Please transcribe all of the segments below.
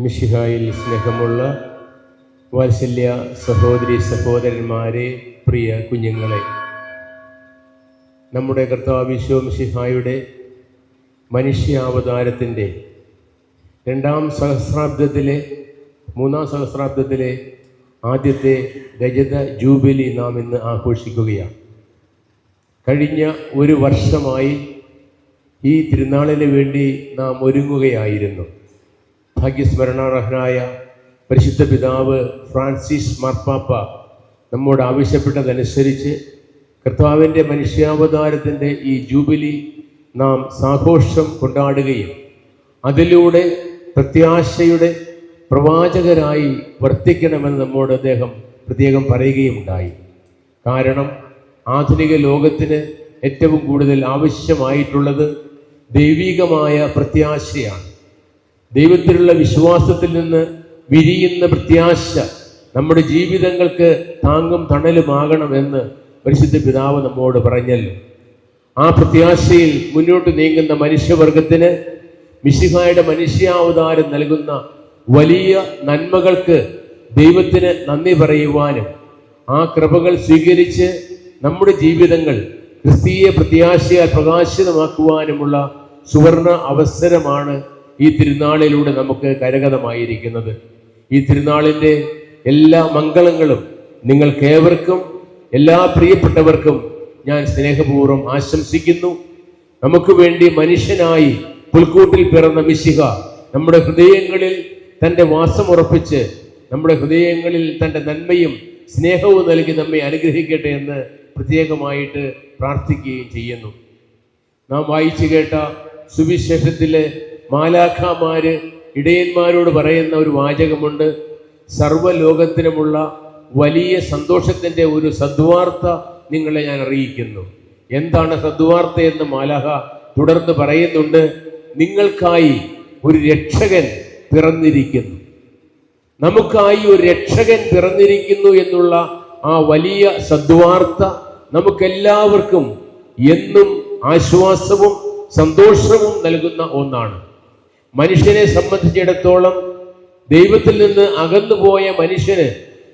മിഷിഹായിൽ സ്നേഹമുള്ള വാത്സല്യ സഹോദരി സഹോദരന്മാരെ പ്രിയ കുഞ്ഞുങ്ങളെ. നമ്മുടെ കർത്താവിശ്വ മിഷിഹായുടെ മനുഷ്യാവതാരത്തിന്റെ രണ്ടാം സഹസ്രാബ്ദത്തിലെ മൂന്നാം സഹസ്രാബ്ദത്തിലെ ആദ്യത്തെ രജത ജൂബിലി നാം ഇന്ന് ആഘോഷിക്കുകയാണ്. കഴിഞ്ഞ ഒരു വർഷമായി ഈ തിരുനാളിന് വേണ്ടി നാം ഒരുങ്ങുകയായിരുന്നു. ഭാഗ്യസ്മരണാർഹനായ പരിശുദ്ധ പിതാവ് ഫ്രാൻസിസ് മാർപ്പാപ്പ നമ്മോട് ആവശ്യപ്പെട്ടതനുസരിച്ച് കർത്താവിന്റെ മനുഷ്യാവതാരത്തിന്റെ ഈ ജൂബിലി നാം സാഘോഷം കൊണ്ടാടുകയും അതിലൂടെ പ്രത്യാശയുടെ പ്രവാചകരായി വർത്തിക്കണമെന്ന് നമ്മോട് അദ്ദേഹം പ്രത്യേകം പറയുകയുമുണ്ടായി. കാരണം ആധുനിക ലോകത്തിന് ഏറ്റവും കൂടുതൽ ആവശ്യമായിട്ടുള്ളത് ദൈവികമായ പ്രത്യാശയാണ്. ദൈവത്തിലുള്ള വിശ്വാസത്തിൽ നിന്ന് വിരിയുന്ന പ്രത്യാശ നമ്മുടെ ജീവിതങ്ങൾക്ക് താങ്ങും തണലുമാകണമെന്ന് പരിശുദ്ധ പിതാവ് നമ്മോട് പറഞ്ഞല്ലോ. ആ പ്രത്യാശയിൽ മുന്നോട്ട് നീങ്ങുന്ന മനുഷ്യവർഗത്തിന് മിശിഹായുടെ മനുഷ്യാവതാരം നൽകുന്ന വലിയ നന്മകൾക്ക് ദൈവത്തിന് നന്ദി പറയുവാനും ആ കൃപകൾ സ്വീകരിച്ച് നമ്മുടെ ജീവിതങ്ങൾ ക്രിസ്തീയ പ്രത്യാശയാൽ പ്രകാശിതമാക്കുവാനുമുള്ള സുവർണ അവസരമാണ് ഈ തിരുനാളിലൂടെ നമുക്ക് കരകതമായിരിക്കുന്നത് ഈ തിരുനാളിന്റെ എല്ലാ മംഗളങ്ങളും നിങ്ങൾക്കേവർക്കും എല്ലാ പ്രിയപ്പെട്ടവർക്കും ഞാൻ സ്നേഹപൂർവം ആശംസിക്കുന്നു. നമുക്ക് വേണ്ടി മനുഷ്യനായി പുൽക്കൂട്ടിൽ പിറന്ന മിശിഹ നമ്മുടെ ഹൃദയങ്ങളിൽ തന്റെ വാസമുറപ്പിച്ച് നമ്മുടെ ഹൃദയങ്ങളിൽ തന്റെ നന്മയും സ്നേഹവും നൽകി നമ്മെ അനുഗ്രഹിക്കട്ടെ എന്ന് പ്രത്യേകമായിട്ട് പ്രാർത്ഥിക്കുകയും ചെയ്യുന്നു. നാം വായിച്ചു കേട്ട സുവിശേഷത്തിലെ മാലാഖമാര് ഇടയന്മാരോട് പറയുന്ന ഒരു വാചകമുണ്ട്. സർവലോകത്തിനുമുള്ള വലിയ സന്തോഷത്തിന്റെ ഒരു സദ്വാർത്ത നിങ്ങളെ ഞാൻ അറിയിക്കുന്നു. എന്താണ് സദ്വാർത്ത എന്ന് മാലാഹ തുടർന്ന് പറയുന്നുണ്ട്. നിങ്ങൾക്കായി ഒരു രക്ഷകൻ പിറന്നിരിക്കുന്നു. നമുക്കായി ഒരു രക്ഷകൻ പിറന്നിരിക്കുന്നു എന്നുള്ള ആ വലിയ സദ്വാർത്ത നമുക്കെല്ലാവർക്കും എന്നും ആശ്വാസവും സന്തോഷവും നൽകുന്ന ഒന്നാണ്. മനുഷ്യനെ സംബന്ധിച്ചിടത്തോളം ദൈവത്തിൽ നിന്ന് അകന്നുപോയ മനുഷ്യന്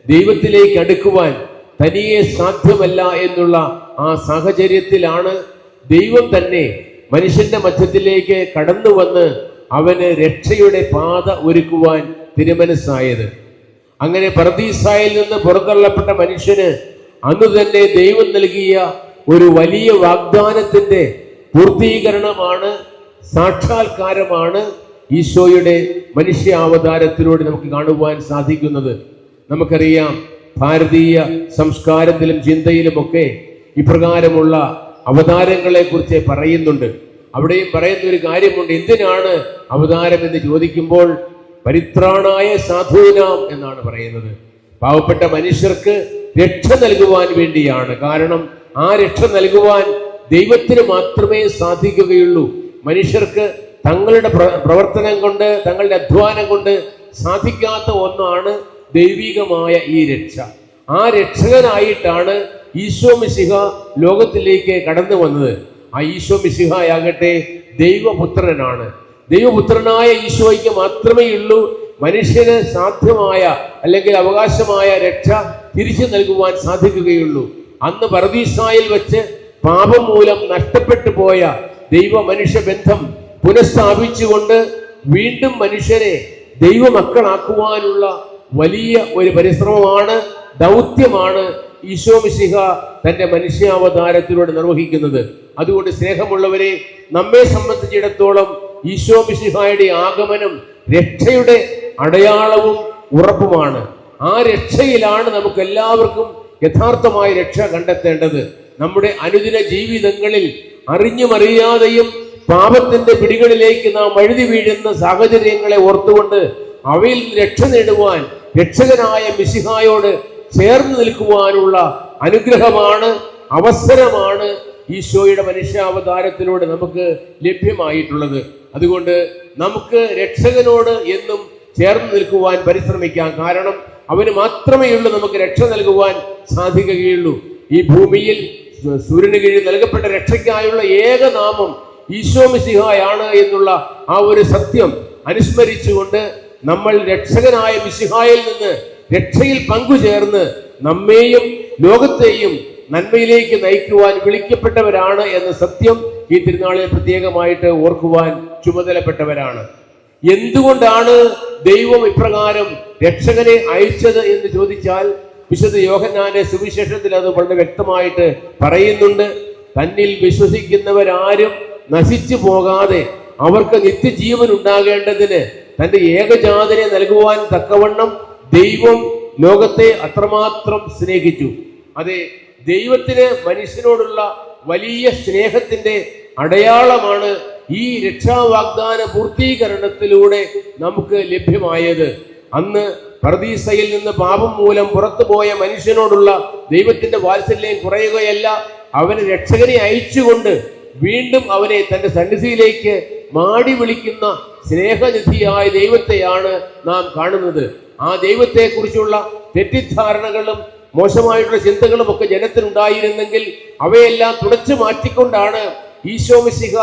ദൈവത്തിലേക്ക് അടുക്കുവാൻ തനിയെ സാധ്യമല്ല എന്നുള്ള ആ സാഹചര്യത്തിലാണ് ദൈവം തന്നെ മനുഷ്യന്റെ മധ്യത്തിലേക്ക് കടന്നു വന്ന് അവന് രക്ഷയുടെ പാത ഒരുക്കുവാൻ തിരുമനസ്സായത്. അങ്ങനെ പ്രതീസായിൽ നിന്ന് പുറത്തള്ളപ്പെട്ട മനുഷ്യന് അന്ന് തന്നെ ദൈവം നൽകിയ ഒരു വലിയ വാഗ്ദാനത്തിന്റെ പൂർത്തീകരണമാണ് സാക്ഷാത്കാരമാണ് ഈശോയുടെ മനുഷ്യ അവതാരത്തിലൂടെ നമുക്ക് കാണുവാൻ സാധിക്കുന്നത് നമുക്കറിയാം ഭാരതീയ സംസ്കാരത്തിലും ചിന്തയിലുമൊക്കെ ഇപ്രകാരമുള്ള അവതാരങ്ങളെ കുറിച്ച് പറയുന്നുണ്ട്. അവിടെയും പറയുന്ന ഒരു കാര്യമുണ്ട്. എന്തിനാണ് അവതാരം എന്ന് ചോദിക്കുമ്പോൾ പരിത്രാണായ സാധൂനാം എന്നാണ് പറയുന്നത്. പാവപ്പെട്ട മനുഷ്യർക്ക് രക്ഷ നൽകുവാൻ വേണ്ടിയാണ്. കാരണം ആ രക്ഷ നൽകുവാൻ ദൈവത്തിന് മാത്രമേ സാധിക്കുകയുള്ളൂ. മനുഷ്യർക്ക് തങ്ങളുടെ പ്രവർത്തനം കൊണ്ട് തങ്ങളുടെ അധ്വാനം കൊണ്ട് സാധിക്കാത്ത ഒന്നാണ് ദൈവികമായ ഈ രക്ഷ. ആ രക്ഷകനായിട്ടാണ് ഈശോ മിശിഹ ലോകത്തിലേക്ക് കടന്നു വന്നത്. ആ ഈശോ മിശിഹയാകട്ടെ ദൈവപുത്രനാണ്. ദൈവപുത്രനായ ഈശോയ്ക്ക് മാത്രമേ ഉള്ളൂ മനുഷ്യന് സാധ്യമായ അല്ലെങ്കിൽ അവകാശമായ രക്ഷ തിരിച്ചു നൽകുവാൻ സാധിക്കുകയുള്ളൂ. അന്ന് പറവീസായിൽ വെച്ച് പാപം മൂലം നഷ്ടപ്പെട്ടു പോയ ദൈവ മനുഷ്യ ബന്ധം പുനഃസ്ഥാപിച്ചുകൊണ്ട് വീണ്ടും മനുഷ്യരെ ദൈവമക്കളാക്കുവാനുള്ള വലിയ ഒരു പരിശ്രമമാണ് ദൗത്യമാണ് ഈശോ മിശിഹ തന്റെ മനുഷ്യാവതാരത്തിലൂടെ നിർവഹിക്കുന്നത്. അതുകൊണ്ട് സ്നേഹമുള്ളവരെ നമ്മെ സംബന്ധിച്ചിടത്തോളം ഈശോ മിശിഹായുടെ ആഗമനം രക്ഷയുടെ അടയാളവും ഉറപ്പുമാണ്. ആ രക്ഷയിലാണ് നമുക്ക് എല്ലാവർക്കും യഥാർത്ഥമായ രക്ഷ കണ്ടെത്തേണ്ടത്. നമ്മുടെ അനുദിന ജീവിതങ്ങളിൽ അറിഞ്ഞും അറിയാതെയും പാപത്തിന്റെ പിടികളിലേക്ക് നാം വഴുതി വീഴുന്ന സാഹചര്യങ്ങളെ ഓർത്തുകൊണ്ട് അവയിൽ രക്ഷ നേടുവാൻ രക്ഷകനായ മിശിഹായോട് ചേർന്ന് നിൽക്കുവാനുള്ള അനുഗ്രഹമാണ് അവസരമാണ് ഈശോയുടെ മനുഷ്യാവതാരത്തിലൂടെ നമുക്ക് ലഭ്യമായിട്ടുള്ളത്. അതുകൊണ്ട് നമുക്ക് രക്ഷകനോട് എന്നും ചേർന്ന് നിൽക്കുവാൻ പരിശ്രമിക്കാം. കാരണം അവന് മാത്രമേ ഉള്ളൂ നമുക്ക് രക്ഷ നൽകുവാൻ സാധിക്കുകയുള്ളൂ. ഈ ഭൂമിയിൽ സൂര്യന് കീഴിൽ നൽകപ്പെട്ട രക്ഷയ്ക്കായുള്ള ഏക നാമം ഈശോ മിശിഹായാണ് എന്നുള്ള ആ ഒരു സത്യം അനുസ്മരിച്ചുകൊണ്ട് നമ്മൾ രക്ഷകനായ മിശിഹായിൽ നിന്ന് രക്ഷയിൽ പങ്കുചേർന്ന് നമ്മെയും ലോകത്തെയും നന്മയിലേക്ക് നയിക്കുവാൻ വിളിക്കപ്പെട്ടവരാണ് എന്ന സത്യം ഈ തിരുനാളിൽ പ്രത്യേകമായിട്ട് ഓർക്കുവാൻ ചുമതലപ്പെട്ടവരാണ്. എന്തുകൊണ്ടാണ് ദൈവം ഇപ്രകാരം രക്ഷകനെ അയച്ചത് എന്ന് ചോദിച്ചാൽ വിശുദ്ധ യോഹന്നാന്റെ സുവിശേഷത്തിൽ അത് വളരെ വ്യക്തമായിട്ട് പറയുന്നുണ്ട്. തന്നിൽ വിശ്വസിക്കുന്നവരാരും നശിച്ചു പോകാതെ അവർക്ക് നിത്യജീവൻ ഉണ്ടാകേണ്ടതിന് തന്റെ ഏകജാതനെ നൽകുവാൻ തക്കവണ്ണം ദൈവം ലോകത്തെ അത്രമാത്രം സ്നേഹിച്ചു. അതെ ദൈവത്തിന് മനുഷ്യനോടുള്ള വലിയ സ്നേഹത്തിന്റെ അടയാളമാണ് ഈ രക്ഷാവാഗ്ദാന പൂർത്തീകരണത്തിലൂടെ നമുക്ക് ലഭ്യമായത്. അന്ന് പ്രതീസയിൽ നിന്ന് പാപം മൂലം പുറത്തുപോയ മനുഷ്യനോടുള്ള ദൈവത്തിന്റെ വാത്സല്യം കുറയുകയല്ല അവന് രക്ഷകനെ അയച്ചുകൊണ്ട് വീണ്ടും അവനെ തന്റെ സന്നിധിയിലേക്ക് മാടി വിളിക്കുന്ന സ്നേഹനിധിയായ ദൈവത്തെയാണ് നാം കാണുന്നത്. ആ ദൈവത്തെക്കുറിച്ചുള്ള തെറ്റിദ്ധാരണകളും മോശമായിട്ടുള്ള ചിന്തകളും ഒക്കെ ജനത്തിനുണ്ടായിരുന്നെങ്കിൽ അവയെല്ലാം തുടച്ചു മാറ്റിക്കൊണ്ടാണ് ഈശോമിശിഹ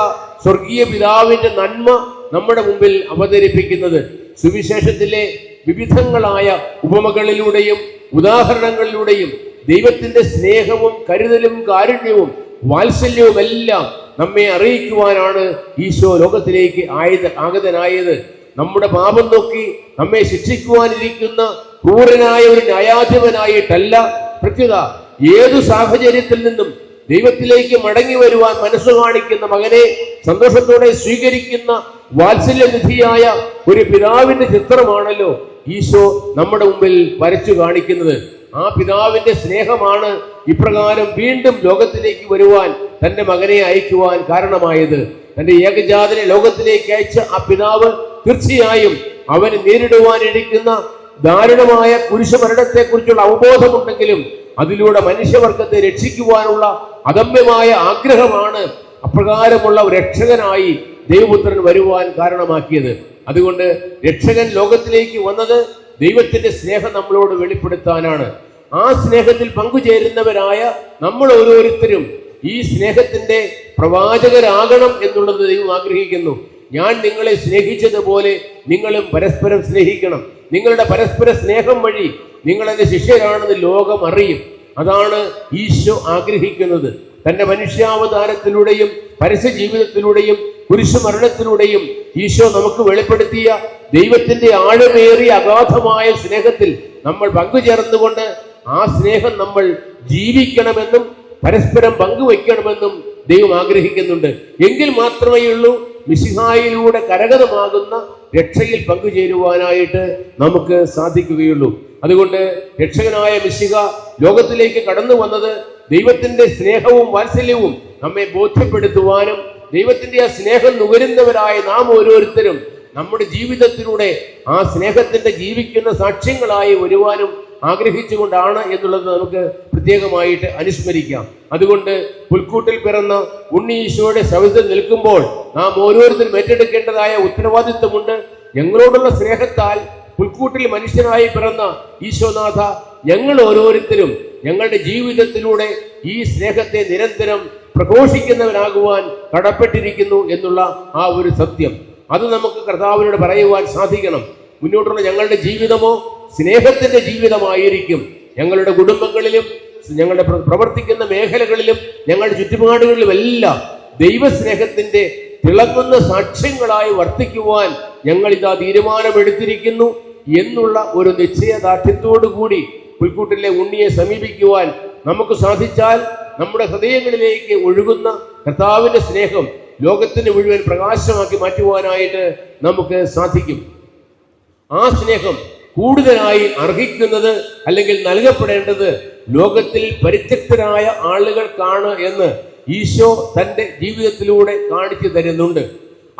സ്വർഗീയ പിതാവിന്റെ നന്മ നമ്മുടെ മുമ്പിൽ അവതരിപ്പിക്കുന്നത്. സുവിശേഷത്തിലെ വിവിധങ്ങളായ ഉപമകളിലൂടെയും ഉദാഹരണങ്ങളിലൂടെയും ദൈവത്തിന്റെ സ്നേഹവും കരുതലും കാരുണ്യവും വാത്സല്യവും എല്ലാം നമ്മെ അറിയിക്കുവാനാണ് ഈശോ ലോകത്തിലേക്ക് ആയത് ആഗതനായത്. നമ്മുടെ പാപം നോക്കി നമ്മെ ശിക്ഷിക്കുവാനിരിക്കുന്ന ക്രൂരനായ ഒരു ന്യായാധിപനായിട്ടല്ല പ്രത്യുത. ഏതു സാഹചര്യത്തിൽ നിന്നും ദൈവത്തിലേക്ക് മടങ്ങി വരുവാൻ മനസ്സ് കാണിക്കുന്ന മകനെ സന്തോഷത്തോടെ സ്വീകരിക്കുന്ന വാത്സല്യനിധിയായ ഒരു പിതാവിന്റെ ചിത്രമാണല്ലോ ഈശോ നമ്മുടെ മുമ്പിൽ വരച്ചു കാണിക്കുന്നത്. ആ പിതാവിന്റെ സ്നേഹമാണ് ഇപ്രകാരം വീണ്ടും ലോകത്തിലേക്ക് വരുവാൻ തന്റെ മകനെ അയക്കുവാൻ കാരണമായത്. തന്റെ ഏകജാതനെ ലോകത്തിലേക്ക് അയച്ച ആ പിതാവ് തീർച്ചയായും അവന് നേരിടുവാനിരിക്കുന്ന ദാരുണമായ കുരിശുമരണത്തെ കുറിച്ചുള്ള അവബോധമുണ്ടെങ്കിലും അതിലൂടെ മനുഷ്യവർഗത്തെ രക്ഷിക്കുവാനുള്ള അദമ്യമായ ആഗ്രഹമാണ് അപ്രകാരമുള്ള രക്ഷകനായി ദൈവപുത്രൻ വരുവാൻ കാരണമാക്കിയത്. അതുകൊണ്ട് രക്ഷകൻ ലോകത്തിലേക്ക് വന്നത് ദൈവത്തിന്റെ സ്നേഹം നമ്മളോട് വെളിപ്പെടുത്താനാണ്. ആ സ്നേഹത്തിൽ പങ്കുചേരുന്നവരായ നമ്മൾ ഓരോരുത്തരും ഈ സ്നേഹത്തിന്റെ പ്രവാചകരാകണം എന്നുള്ളത് ദൈവം ആഗ്രഹിക്കുന്നു. ഞാൻ നിങ്ങളെ സ്നേഹിച്ചതുപോലെ നിങ്ങളും പരസ്പരം സ്നേഹിക്കണം. നിങ്ങളുടെ പരസ്പര സ്നേഹം വഴി നിങ്ങൾ എന്റെ ശിഷ്യരാണെന്ന് ലോകം അറിയും. അതാണ് ഈശോ ആഗ്രഹിക്കുന്നത്. തന്റെ മനുഷ്യാവതാരത്തിലൂടെയും പരസ്യ ജീവിതത്തിലൂടെയും കുരിശു മരണത്തിലൂടെയും ഈശോ നമുക്ക് വെളിപ്പെടുത്തിയ ദൈവത്തിന്റെ ആഴമേറിയ അഗാധമായ സ്നേഹത്തിൽ നമ്മൾ പങ്കുചേർന്നുകൊണ്ട് ആ സ്നേഹം നമ്മൾ ജീവിക്കണമെന്നും പരസ്പരം പങ്കുവയ്ക്കണമെന്നും ദൈവം ആഗ്രഹിക്കുന്നുണ്ട്. എങ്കിൽ മാത്രമേ ഉള്ളൂ മിശിഹായിലൂടെ കരകതമാകുന്ന രക്ഷയിൽ പങ്കുചേരുവാനായിട്ട് നമുക്ക് സാധിക്കുകയുള്ളൂ. അതുകൊണ്ട് രക്ഷകനായ മിശിഹ ലോകത്തിലേക്ക് കടന്നു വന്നത് ദൈവത്തിന്റെ സ്നേഹവും വാത്സല്യവും നമ്മെ ബോധ്യപ്പെടുത്തുവാനും ദൈവത്തിന്റെ ആ സ്നേഹം നുകരുന്നവരായ നാം ഓരോരുത്തരും നമ്മുടെ ജീവിതത്തിലൂടെ ആ സ്നേഹത്തിന്റെ ജീവിക്കുന്ന സാക്ഷ്യങ്ങളായി വരുവാനും ആഗ്രഹിച്ചുകൊണ്ടാണ് എന്നുള്ളത് നമുക്ക് പ്രത്യേകമായിട്ട് അനുസ്മരിക്കാം. അതുകൊണ്ട് പുൽക്കൂട്ടിൽ പിറന്ന ഉണ്ണി ഈശോയുടെ സവിധത്തിൽ നിൽക്കുമ്പോൾ നാം ഓരോരുത്തരും ഏറ്റെടുക്കേണ്ടതായ ഉത്തരവാദിത്വമുണ്ട്. ഞങ്ങളോടുള്ള സ്നേഹത്താൽ പുൽക്കൂട്ടിൽ മനുഷ്യനായി പിറന്ന ഈശോനാഥ ഞങ്ങൾ ഓരോരുത്തരും ഞങ്ങളുടെ ജീവിതത്തിലൂടെ ഈ സ്നേഹത്തെ നിരന്തരം പ്രഘോഷിക്കുന്നവനാകുവാൻ കടപ്പെട്ടിരിക്കുന്നു എന്നുള്ള ആ ഒരു സത്യം. അത് നമുക്ക് കർത്താവിനോട് പറയുവാൻ സാധിക്കണം. മുന്നോട്ടുള്ള ഞങ്ങളുടെ ജീവിതമോ സ്നേഹത്തിന്റെ ജീവിതമായിരിക്കും. ഞങ്ങളുടെ കുടുംബങ്ങളിലും ഞങ്ങളുടെ പ്രവർത്തിക്കുന്ന മേഖലകളിലും ഞങ്ങളുടെ ചുറ്റുപാടുകളിലും എല്ലാം ദൈവസ്നേഹത്തിന്റെ തിളങ്ങുന്ന സാക്ഷ്യങ്ങളായി വർത്തിക്കുവാൻ ഞങ്ങൾ ഇതാ തീരുമാനമെടുത്തിരിക്കുന്നു എന്നുള്ള ഒരു നിശ്ചയദാർഢ്യത്തോടു കൂടി പുൽക്കൂട്ടിലെ ഉണ്ണിയെ സമീപിക്കുവാൻ നമുക്ക് സാധിച്ചാൽ നമ്മുടെ ഹൃദയങ്ങളിലേക്ക് ഒഴുകുന്ന കർത്താവിന്റെ സ്നേഹം ലോകത്തിന് മുഴുവൻ പ്രകാശമാക്കി മാറ്റുവാനായിട്ട് നമുക്ക് സാധിക്കും. ആ സ്നേഹം കൂടുതലായി അർഹിക്കുന്നത് അല്ലെങ്കിൽ നൽകപ്പെടേണ്ടത് ലോകത്തിൽ പരിത്യക്തരായ ആളുകൾക്കാണ് എന്ന് ഈശോ തന്റെ ജീവിതത്തിലൂടെ കാണിച്ചു തരുന്നുണ്ട്.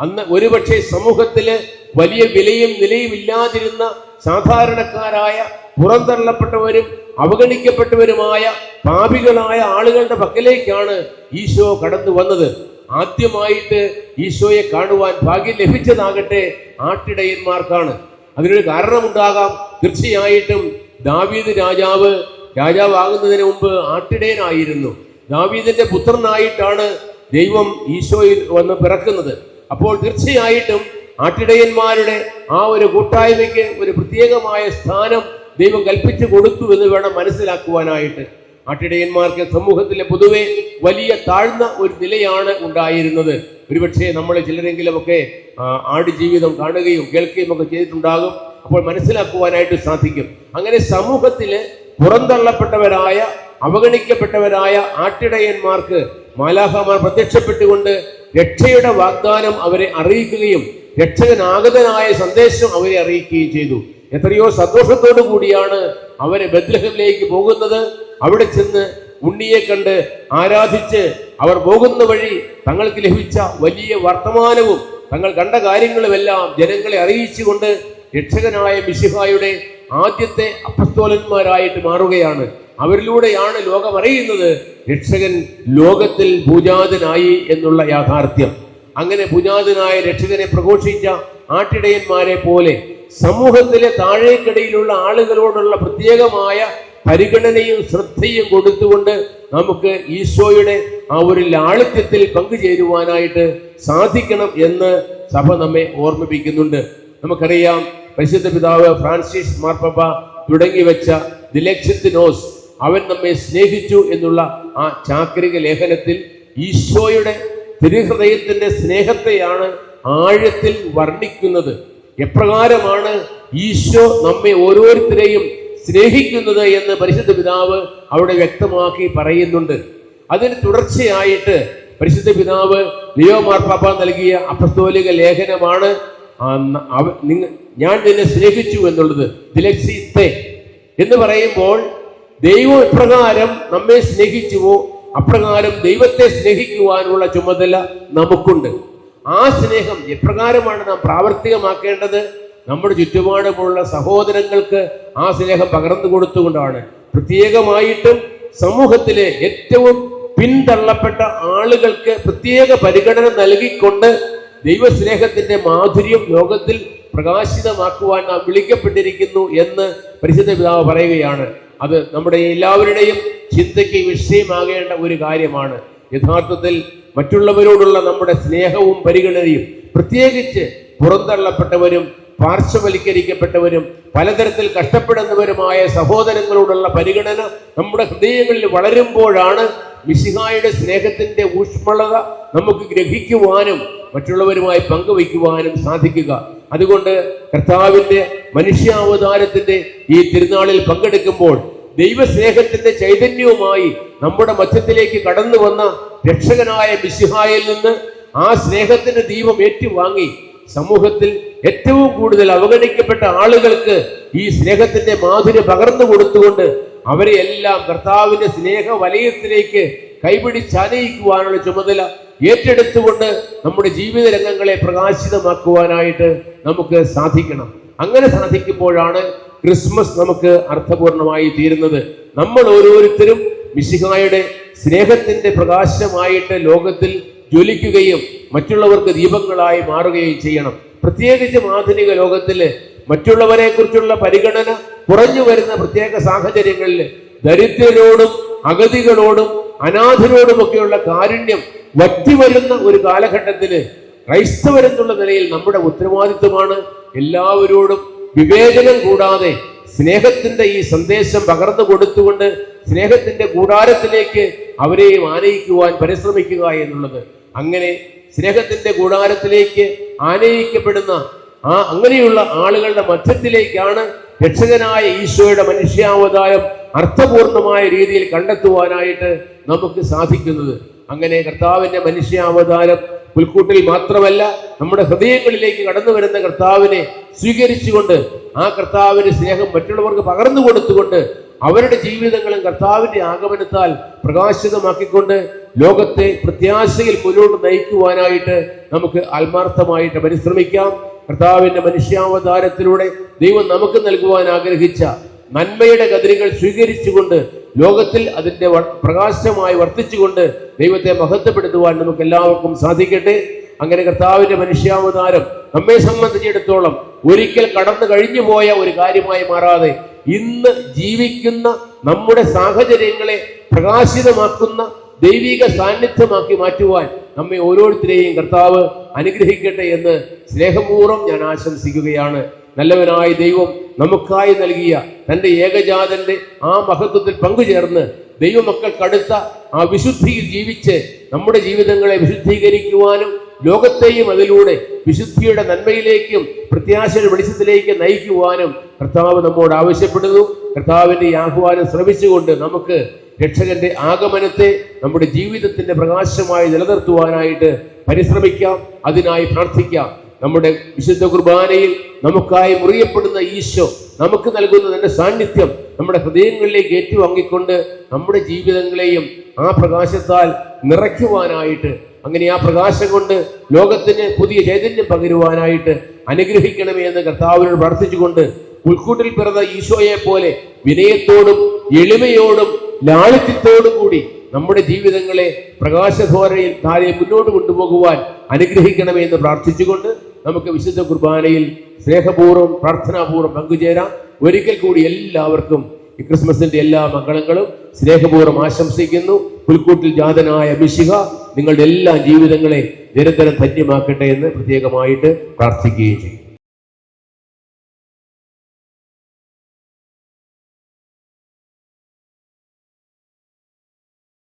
അന്ന് ഒരുപക്ഷെ സമൂഹത്തിൽ വലിയ വിലയും നിലയും ഇല്ലാതിരുന്ന സാധാരണക്കാരായ പുറന്തള്ളപ്പെട്ടവരും അവഗണിക്കപ്പെട്ടവരുമായ പാപികളായ ആളുകളുടെ പക്കലേക്കാണ് ഈശോ കടന്നു വന്നത്. ആദ്യമായിട്ട് ഈശോയെ കാണുവാൻ ഭാഗ്യം ലഭിച്ചതാകട്ടെ ആട്ടിടയന്മാർക്കാണ്. അതിനൊരു കാരണമുണ്ടാകാം. തീർച്ചയായിട്ടും ദാവീദ് രാജാവ് രാജാവാകുന്നതിന് മുമ്പ് ആട്ടിടയനായിരുന്നു. ദാവീദിന്റെ പുത്രനായിട്ടാണ് ദൈവം ഈശോയിൽ വന്ന് പിറക്കുന്നത്. അപ്പോൾ തീർച്ചയായിട്ടും ആട്ടിടയന്മാരുടെ ആ ഒരു കൂട്ടായ്മയ്ക്ക് ഒരു പ്രത്യേകമായ സ്ഥാനം ദൈവം കൽപ്പിച്ചു കൊടുത്തു എന്ന് വേണം മനസ്സിലാക്കുവാനായിട്ട്. ആട്ടിടയന്മാർക്ക് സമൂഹത്തിലെ പൊതുവെ വലിയ താഴ്ന്ന ഒരു നിലയാണ് ഉണ്ടായിരുന്നത്. ഒരുപക്ഷെ നമ്മൾ ചിലരെങ്കിലുമൊക്കെ ആടുജീവിതം കാണുകയും കേൾക്കുകയും ഒക്കെ ചെയ്തിട്ടുണ്ടാകും. അപ്പോൾ മനസ്സിലാക്കുവാനായിട്ട് സാധിക്കും. അങ്ങനെ സമൂഹത്തിൽ പുറന്തള്ളപ്പെട്ടവരായ അവഗണിക്കപ്പെട്ടവരായ ആട്ടിടയന്മാർക്ക് മാലാഹമാർ പ്രത്യക്ഷപ്പെട്ടുകൊണ്ട് രക്ഷയുടെ വാഗ്ദാനം അവരെ അറിയിക്കുകയും രക്ഷകനാഗതനായ സന്ദേശം അവരെ അറിയിക്കുകയും ചെയ്തു. എത്രയോ സന്തോഷത്തോടു കൂടിയാണ് അവരെ ബദ്ലഹമിലേക്ക് പോകുന്നത്. അവിടെ ചെന്ന് ഉണ്ണിയെ കണ്ട് ആരാധിച്ച് അവർ പോകുന്ന വഴി തങ്ങൾക്ക് ലഭിച്ച വലിയ വർത്തമാനവും തങ്ങൾ കണ്ട കാര്യങ്ങളുമെല്ലാം ജനങ്ങളെ അറിയിച്ചുകൊണ്ട് രക്ഷകനായ മിശിഹായുടെ ആദ്യത്തെ അപ്പസ്തോലന്മാരായിട്ട് മാറുകയാണ്. അവരിലൂടെയാണ് ലോകം അറിയുന്നത് രക്ഷകൻ ലോകത്തിൽ പൂജാതനായി എന്നുള്ള യാഥാർത്ഥ്യം. അങ്ങനെ പൂജാതനായ രക്ഷിതനെ പ്രഘോഷിച്ച ആട്ടിടയന്മാരെ പോലെ സമൂഹത്തിലെ താഴേക്കിടയിലുള്ള ആളുകളോടുള്ള പ്രത്യേകമായ പരിഗണനയും ശ്രദ്ധയും കൊടുത്തുകൊണ്ട് നമുക്ക് ഈശോയുടെ ആ ഒരു ലാളിത്യത്തിൽ പങ്കുചേരുവാനായിട്ട് സാധിക്കണം എന്ന് സഭ നമ്മെ ഓർമ്മിപ്പിക്കുന്നുണ്ട്. നമുക്കറിയാം പരിശുദ്ധ പിതാവ് ഫ്രാൻസിസ് മാർപ്പപ്പ തുടങ്ങി വെച്ച ദിലക്ഷത്തിനോസ് അവൻ നമ്മെ സ്നേഹിച്ചു എന്നുള്ള ആ ചാക്രിക ലേഖനത്തിൽ ഈശോയുടെ തിരുഹൃദയത്തിന്റെ സ്നേഹത്തെയാണ് ആഴത്തിൽ വർണിക്കുന്നത്. എപ്രകാരമാണ് ഈശോ നമ്മെ ഓരോരുത്തരെയും സ്നേഹിക്കുന്നത് എന്ന് പരിശുദ്ധ പിതാവ് അവിടെ വ്യക്തമാക്കി പറയുന്നുണ്ട്. അതിന് തുടർച്ചയായിട്ട് പരിശുദ്ധ പിതാവ് ലിയോ മാർപ്പാപ്പ നൽകിയ അപസ്തോലിക ലേഖനമാണ് ഞാൻ നിന്നെ സ്നേഹിച്ചു എന്നുള്ളത്. ദിലക്സിത്തെ എന്ന് പറയുമ്പോൾ ദൈവം എപ്രകാരം നമ്മെ സ്നേഹിച്ചുവോ അപ്രകാരം ദൈവത്തെ സ്നേഹിക്കുവാനുള്ള ചുമതല നമുക്കുണ്ട്. ആ സ്നേഹം എപ്രകാരമാണ് നാം പ്രാവർത്തികമാക്കേണ്ടത്? നമ്മുടെ ചുറ്റുപാടുമുള്ള സഹോദരങ്ങൾക്ക് ആ സ്നേഹം പകർന്നു കൊടുത്തുകൊണ്ടാണ്. പ്രത്യേകമായിട്ടും സമൂഹത്തിലെ ഏറ്റവും പിന്തള്ളപ്പെട്ട ആളുകൾക്ക് പ്രത്യേക പരിഗണന നൽകിക്കൊണ്ട് ദൈവസ്നേഹത്തിന്റെ മാധുര്യം ലോകത്തിൽ പ്രകാശിതമാക്കുവാൻ നാം വിളിക്കപ്പെട്ടിരിക്കുന്നു എന്ന് പരിശുദ്ധ പിതാവ് പറയുകയാണ്. അത് നമ്മുടെ എല്ലാവരുടെയും ചിന്തയ്ക്ക് വിഷയമാകേണ്ട ഒരു കാര്യമാണ്. യഥാർത്ഥത്തിൽ മറ്റുള്ളവരോടുള്ള നമ്മുടെ സ്നേഹവും പരിഗണനയും പ്രത്യേകിച്ച് പുറന്തള്ളപ്പെട്ടവരും പാർശ്വവൽക്കരിക്കപ്പെട്ടവരും പലതരത്തിൽ കഷ്ടപ്പെടുന്നവരുമായ സഹോദരങ്ങളോടുള്ള പരിഗണന നമ്മുടെ ഹൃദയങ്ങളിൽ വളരുമ്പോഴാണ് മിശിഹായുടെ സ്നേഹത്തിന്റെ ഊഷ്മളത നമുക്ക് ഗ്രഹിക്കുവാനും മറ്റുള്ളവരുമായി പങ്കുവയ്ക്കുവാനും സാധിക്കുക. അതുകൊണ്ട് കർത്താവിന്റെ മനുഷ്യാവതാരത്തിന്റെ ഈ തിരുനാളിൽ പങ്കെടുക്കുമ്പോൾ ദൈവസ്നേഹത്തിന്റെ ചൈതന്യവുമായി നമ്മുടെ മധ്യത്തിലേക്ക് കടന്നു വന്ന രക്ഷകനായ മിശിഹായിൽ നിന്ന് ആ സ്നേഹത്തിന്റെ ദീപം ഏറ്റുവാങ്ങി സമൂഹത്തിൽ ഏറ്റവും കൂടുതൽ അവഗണിക്കപ്പെട്ട ആളുകൾക്ക് ഈ സ്നേഹത്തിന്റെ മാധുര്യം പകർന്നു കൊടുത്തുകൊണ്ട് അവരെ എല്ലാം കർത്താവിന്റെ സ്നേഹ വലയത്തിലേക്ക് കൈപിടിച്ചാനയിക്കുവാനുള്ള ചുമതല ഏറ്റെടുത്തുകൊണ്ട് നമ്മുടെ ജീവിത രംഗങ്ങളെ പ്രകാശിതമാക്കുവാനായിട്ട് നമുക്ക് സാധിക്കണം. അങ്ങനെ സാധിക്കുമ്പോഴാണ് ക്രിസ്മസ് നമുക്ക് അർത്ഥപൂർണമായി തീരുന്നത്. നമ്മൾ ഓരോരുത്തരും മിശിഹായുടെ സ്നേഹത്തിന്റെ പ്രകാശമായിട്ട് ലോകത്തിൽ ജ്വലിക്കുകയും മറ്റുള്ളവർക്ക് ദീപങ്ങളായി മാറുകയും ചെയ്യണം. പ്രത്യേകിച്ചും ആധുനിക ലോകത്തിൽ മറ്റുള്ളവരെ കുറിച്ചുള്ള പരിഗണന കുറഞ്ഞു വരുന്ന പ്രത്യേക സാഹചര്യങ്ങളിൽ ദരിദ്രരോടും അഗതികളോടും അനാഥരോടുമൊക്കെയുള്ള കാരുണ്യം വറ്റിവരുന്ന ഒരു കാലഘട്ടത്തിൽ ക്രൈസ്തവരെന്നുള്ള നിലയിൽ നമ്മുടെ ഉത്തരവാദിത്വമാണ് എല്ലാവരോടും വിവേചനം കൂടാതെ സ്നേഹത്തിന്റെ ഈ സന്ദേശം പകർന്നു കൊടുത്തുകൊണ്ട് സ്നേഹത്തിന്റെ കൂടാരത്തിലേക്ക് അവരെയും ആനയിക്കുവാൻ പരിശ്രമിക്കുക എന്നുള്ളത്. അങ്ങനെ സ്നേഹത്തിന്റെ കൂടാരത്തിലേക്ക് ആനയിക്കപ്പെടുന്ന ആ അങ്ങനെയുള്ള ആളുകളുടെ മധ്യത്തിലേക്കാണ് രക്ഷകനായ ഈശോയുടെ മനുഷ്യാവതാരം അർത്ഥപൂർണമായ രീതിയിൽ കണ്ടെത്തുവാനായിട്ട് നമുക്ക് സാധിക്കുന്നത്. അങ്ങനെ കർത്താവിന്റെ മനുഷ്യാവതാരം പുൽക്കൂട്ടിൽ മാത്രമല്ല നമ്മുടെ ഹൃദയങ്ങളിലേക്ക് കടന്നു വരുന്ന കർത്താവിനെ സ്വീകരിച്ചുകൊണ്ട് ആ കർത്താവിന്റെ സ്നേഹം മറ്റുള്ളവർക്ക് പകർന്നു കൊടുത്തുകൊണ്ട് അവരുടെ ജീവിതങ്ങളും കർത്താവിന്റെ ആഗമനത്താൽ പ്രകാശിതമാക്കിക്കൊണ്ട് ലോകത്തെ പ്രത്യാശയിൽ മുന്നോട്ട് നയിക്കുവാനായിട്ട് നമുക്ക് ആത്മാർത്ഥമായിട്ട് പരിശ്രമിക്കാം. കർത്താവിന്റെ മനുഷ്യാവതാരത്തിലൂടെ ദൈവം നമുക്ക് നൽകുവാൻ ആഗ്രഹിച്ച നന്മയുടെ കതിരുകൾ സ്വീകരിച്ചുകൊണ്ട് ലോകത്തിൽ അതിന്റെ പ്രകാശമായി വർത്തിച്ചുകൊണ്ട് ദൈവത്തെ മഹത്വപ്പെടുത്തുവാൻ നമുക്ക് എല്ലാവർക്കും സാധിക്കട്ടെ. അങ്ങനെ കർത്താവിന്റെ മനുഷ്യാവതാരം നമ്മെ സംബന്ധിച്ചിടത്തോളം ഒരിക്കൽ കടന്നു കഴിഞ്ഞു പോയ ഒരു കാര്യമായി മാറാതെ ഇന്ന് ജീവിക്കുന്ന നമ്മുടെ സാഹചര്യങ്ങളെ പ്രകാശിതമാക്കുന്ന ദൈവിക സാന്നിധ്യമാക്കി മാറ്റുവാൻ നമ്മെ ഓരോരുത്തരെയും കർത്താവ് അനുഗ്രഹിക്കട്ടെ എന്ന് സ്നേഹപൂർവം ഞാൻ ആശംസിക്കുകയാണ്. നല്ലവനായ ദൈവം നമുക്കായി നൽകിയ തന്റെ ഏകജാതന്റെ ആ മഹത്വത്തിൽ പങ്കുചേർന്ന് ദൈവമക്കൾക്കടുത്ത ആ വിശുദ്ധിയിൽ ജീവിച്ച് നമ്മുടെ ജീവിതങ്ങളെ വിശുദ്ധീകരിക്കുവാനും ലോകത്തെയും അതിലൂടെ വിശുദ്ധിയുടെ നന്മയിലേക്കും പ്രത്യാശയുടെ വെളിച്ചത്തിലേക്ക് നയിക്കുവാനും കർത്താവ് നമ്മോട് ആവശ്യപ്പെടുന്നു. കർത്താവിന്റെ ആഹ്വാനം ശ്രമിച്ചുകൊണ്ട് നമുക്ക് രക്ഷകന്റെ ആഗമനത്തെ നമ്മുടെ ജീവിതത്തിന്റെ പ്രകാശമായി നിലനിർത്തുവാനായിട്ട് പരിശ്രമിക്കാം. അതിനായി പ്രാർത്ഥിക്കാം. നമ്മുടെ വിശുദ്ധ കുർബാനയിൽ നമുക്കായി മുറിയപ്പെടുന്ന ഈശോ നമുക്ക് നൽകുന്ന തന്റെ സാന്നിധ്യം നമ്മുടെ ഹൃദയങ്ങളിലേക്ക് ഏറ്റുവാങ്ങിക്കൊണ്ട് നമ്മുടെ ജീവിതങ്ങളെയും ആ പ്രകാശത്താൽ നിറയ്ക്കുവാനായിട്ട് അങ്ങനെ ആ പ്രകാശം കൊണ്ട് ലോകത്തിന് പുതിയ ചൈതന്യം പകരുവാനായിട്ട് അനുഗ്രഹിക്കണമേ എന്ന് കർത്താവിനോട് പ്രാർത്ഥിച്ചുകൊണ്ട് പുൽക്കൂട്ടിൽ പിറന്ന ഈശോയെ പോലെ വിനയത്തോടും എളിമയോടും ലാളിത്യത്തോടും കൂടി നമ്മുടെ ജീവിതങ്ങളെ പ്രകാശധോരയിൽ താരെ മുന്നോട്ട് കൊണ്ടുപോകുവാൻ അനുഗ്രഹിക്കണമേ എന്ന് പ്രാർത്ഥിച്ചുകൊണ്ട് നമുക്ക് വിശുദ്ധ കുർബാനയിൽ സ്നേഹപൂർവം പ്രാർത്ഥനാപൂർവം പങ്കുചേരാം. ഒരിക്കൽ കൂടി എല്ലാവർക്കും ഈ ക്രിസ്മസിന്റെ എല്ലാ മംഗളങ്ങളും സ്നേഹപൂർവം ആശംസിക്കുന്നു. പുൽക്കൂട്ടിൽ ജാതനായ മിശിഹ നിങ്ങളുടെ എല്ലാ ജീവിതങ്ങളെ നിരന്തരം ധന്യമാക്കട്ടെ എന്ന് പ്രത്യേകമായിട്ട് പ്രാർത്ഥിക്കുകയും ചെയ്യും.